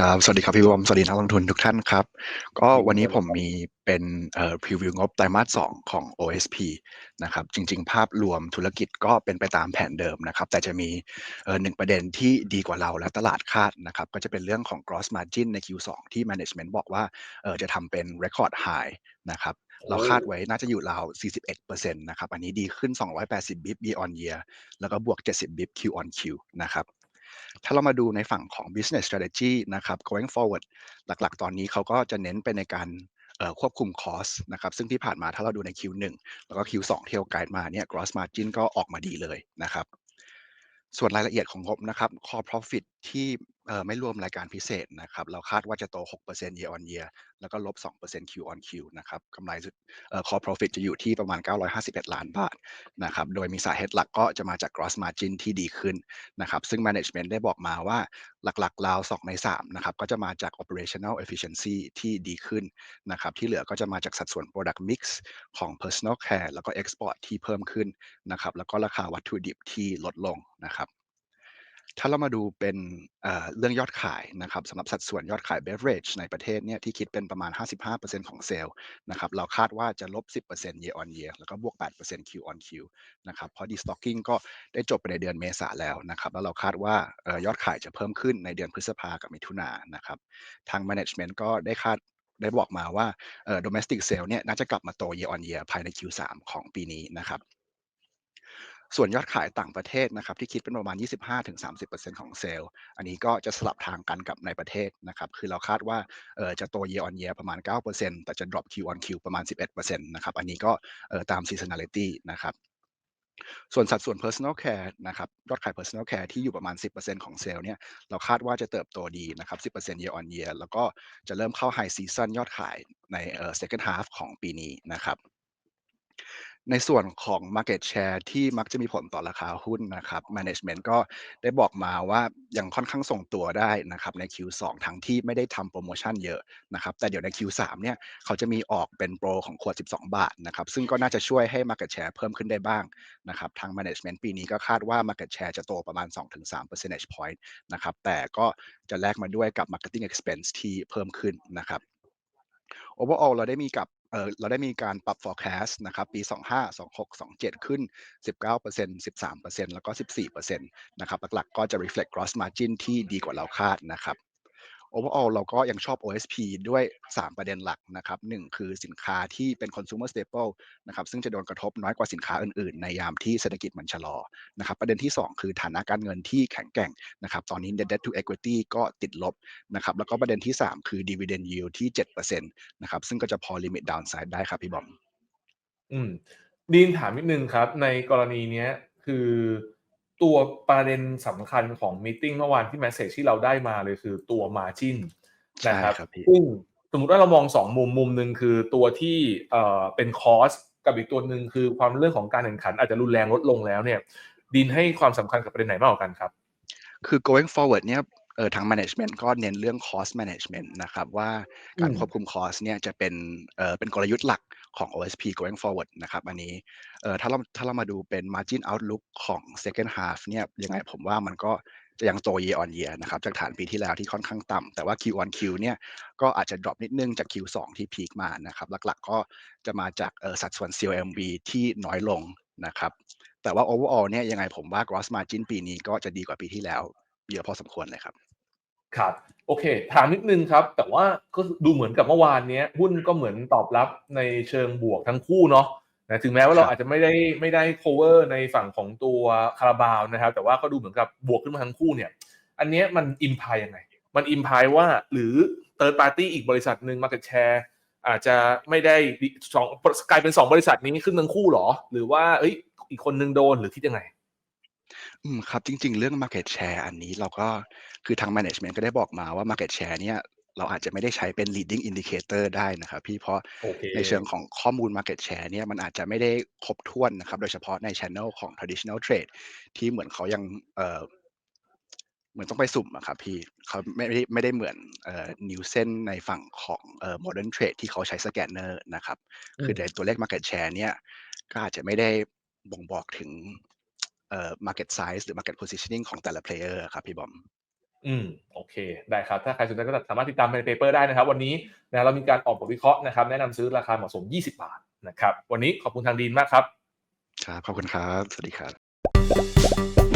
ครับ สวัสดีครับพี่บอม สวัสดีนักลงทุนทุกท่านครับ ก็วันนี้ผมมีเป็นเอ่อพรีวิวงบไตรมาส2ของ OSP นะครับ จริง ๆ ภาพรวมธุรกิจก็เป็นไปตามแผนเดิมนะครับ แต่จะมีเอ่อหนึ่งประเด็นที่ดีกว่าเราและตลาดคาดนะครับ ก็จะเป็นเรื่องของ gross margin ใน Q2 ที่ management บอกว่าเอ่อจะทำเป็น record high นะครับเราคาดไว้น่าจะอยู่ราว 41%นะครับ อันนี้ดีขึ้น 280 บิป year on year แล้วก็บวก 70 บิป Q on Q นะครับ ถ้าเรามาดูในฝั่งของ business strategy นะครับ going forward หลักๆ ตอนนี้เขาก็จะเน้นไปในการควบคุม cost นะครับซึ่งที่ผ่านมาถ้าเราดูใน Q1 แล้วก็ Q2 ที่เราไกด์มาเนี่ย gross margin ก็ออกมาดีเลยนะครับ ส่วนรายละเอียดของงบนะครับ core profit ที่ เอ่อไม่รวมรายการพิเศษนะครับ เราคาดว่าจะโต 6% year on year แล้วก็ลบ 2% Q on Q นะครับกำไรเอ่อ core profit จะอยู่ที่ประมาณ 951 ล้านบาทนะครับ โดยมีสาเหตุหลักก็จะมาจาก gross margin ที่ดีขึ้นนะครับ ซึ่ง management ได้บอกมาว่าหลักๆราว2ใน3นะครับ ก็จะมาจาก operational efficiency ที่ดีขึ้นนะครับ ที่เหลือก็จะมาจากสัดส่วน product mix ของ personal care แล้วก็ export ที่เพิ่มขึ้นนะครับ แล้วก็ราคาวัตถุดิบที่ลดลงนะครับ ถ้าเรามาดูเป็นเรื่องยอดขายนะครับสำหรับสัดส่วนยอดขาย beverage ในประเทศเนี่ยที่คิดเป็นประมาณ 55%ของเซลล์นะครับเราคาดว่าจะลบ 10% year on year แล้วก็บวก 8% Q on Q นะครับเพราะ destocking ก็ได้จบไปในเดือนเมษาแล้วนะครับแล้วเราคาดว่ายอดขายจะเพิ่มขึ้นในเดือนพฤษภากับมิถุนายนนะครับทาง management ก็ได้คาดได้บอกมาว่าเอ่อ domestic sale เนี่ยน่าจะกลับมาโต year on year ภายใน Q3 ของปีนี้นะครับ ส่วนยอดขายต่างประเทศนะครับที่คิดเป็นประมาณ 25-30%ของเซลล์ อันนี้ก็จะสลับทางกันกับในประเทศนะครับคือเราคาดว่าเออจะโต year on year ประมาณ 9%แต่จะ drop Q on Q ประมาณ 11%นะครับอันนี้ก็เออตาม seasonality นะครับส่วนสัดส่วน personal care นะครับยอดขาย personal care ที่อยู่ประมาณ 10%ของเซลล์เนี่ยเราคาดว่าจะเติบโตดีนะครับ 10% year on year แล้วก็จะเริ่มเข้า high season ยอดขายในเอ่อ second half ของปีนี้นะครับ ในส่วนของ market share ที่มักจะมีผลต่อราคาหุ้นนะครับ management ก็ได้บอกมาว่ายังค่อนข้างทรงตัวได้นะครับใน Q2 ทั้งที่ไม่ได้ทำโปรโมชั่นเยอะนะครับแต่เดี๋ยวใน Q3 เนี่ยเขาจะมีออกเป็นโปรของขวด 12 บาทนะครับซึ่งก็น่าจะช่วยให้ market share เพิ่มขึ้นได้บ้างนะครับทาง management ปีนี้ก็คาดว่า market share จะโตประมาณ 2-3 percentage point นะครับแต่ก็จะแลกมาด้วยกับ marketing expense ที่เพิ่มขึ้นนะครับ overall เราได้มีกับ เออเราได้มีการปรับ forecast นะครับปี 25 26 27 ขึ้น 19% 13%แล้วก็ 14%นะครับหลักๆก็จะ reflect gross margin ที่ดีกว่าเราคาดนะครับ overall เราก็ยังชอบ OSP ด้วย 3 ประเด็นหลักนะครับ 1 คือสินค้าที่เป็น consumer staple นะครับซึ่งจะโดนกระทบน้อยกว่าสินค้าอื่นๆ ในยามที่เศรษฐกิจมันชะลอนะครับประเด็นที่ 2 คือฐานะการเงินที่แข็งแกร่งนะครับตอนนี้ net debt to equity ก็ติดลบนะครับแล้วก็ประเด็นที่ 3 คือ dividend yield ที่7%นะครับซึ่งก็จะพอ limit downside ได้ครับพี่บอมอืมดีนถามนิดนึงครับ ในกรณีเนี้ยคือ ตัวประเด็นสำคัญของม e ติ้งเมื่อวานที่ message ที่เราได้มาเลยคือตัว margin ใช่นะครับครับพี่ซึ่งสมมติว่าเรามองสองมุมมุมหนึ่งคือตัวที่เอ่อเป็นคอสกับอีกตัวหนึ่งคือความเรื่องของการแข่งขันอาจจะรุนแรงลดลงแล้วเนี่ยดินให้ความสำคัญกับประเด็นไหนมากกว่ากันครับคือ going forward เนี่ย เอ่อทาง management ก็เน้นเรื่อง cost management นะครับว่าการอืมควบคุม cost เนี่ยจะเป็นเอ่อเป็นกลยุทธ์หลักของ OSP going forward นะครับอันนี้เอ่อถ้าเราถ้าเรามาดูเป็น margin outlook ของ second half เนี่ยยังไงผมว่ามันก็จะยังโต year on year นะครับจากฐานปีที่แล้วที่ค่อนข้างต่ำแต่ว่า Q on Q เนี่ยก็อาจจะ drop นิดนึงจาก Q2 ที่พีคมานะครับหลักๆก็จะมาจากเอ่อสัดส่วน CLMV ที่น้อยลงนะครับแต่ว่า overall เนี่ยยังไงผมว่า gross margin ปีนี้ก็จะดีกว่าปีที่แล้ว เยอะพอสมควรเลยครับ ครับ โอเค ถามนิดนึงครับ แต่ว่าก็ดูเหมือนกับเมื่อวานเนี้ยหุ้นก็เหมือนตอบรับในเชิงบวกทั้งคู่เนาะนะถึงแม้ว่าเราครับอาจจะไม่ได้ไม่ได้ cover ในฝั่งของตัวคาราบาวนะครับ แต่ว่าก็ดูเหมือนกับบวกขึ้นมาทั้งคู่เนี่ย อันเนี้ยมันอิมพายยังไง มันอิมพายว่าหรือ third party อีกบริษัทหนึ่ง market share อาจจะไม่ได้สองกลายเป็นสองบริษัทนี้ขึ้นทั้งคู่เหรอ หรือว่าเอ้ยอีกคนนึงโดนหรือคิดยังไง อืม ครับ จริง ๆ เรื่อง market share อันนี้เราก็ คือทาง management ก็ได้บอกมาว่า market share เนี่ย เราอาจจะไม่ได้ใช้เป็น leading indicator ได้นะครับพี่ เพราะโอเค ในเชิงของข้อมูล market share เนี่ย มันอาจจะไม่ได้ครบถ้วนนะครับ โดยเฉพาะใน channel ของ traditional trade ที่เหมือนเขายัง เอ่อ เหมือนต้องไปสุ่มอะครับพี่ เขาไม่ได้ ไม่ได้เหมือน เอ่อ Nielsen ในฝั่งของ เอ่อ modern trade ที่เขาใช้สแกนเนอร์นะครับคืออืมในตัวเลข market share เนี่ย ก็อาจจะไม่ได้บ่งบอกถึง เอ่อ market size หรือ market positioning ของแต่ละ player อะครับพี่บอม อืมโอเค ได้ครับ ถ้าใครสนใจก็สามารถติดตามในเปเปอร์ได้นะครับ วันนี้นะเรามีการออกบทวิเคราะห์นะครับ แนะนำซื้อราคาเหมาะสม 20 บาทนะครับ วันนี้ขอบคุณทางดีนมากครับ ครับ ขอบคุณครับ สวัสดีครับ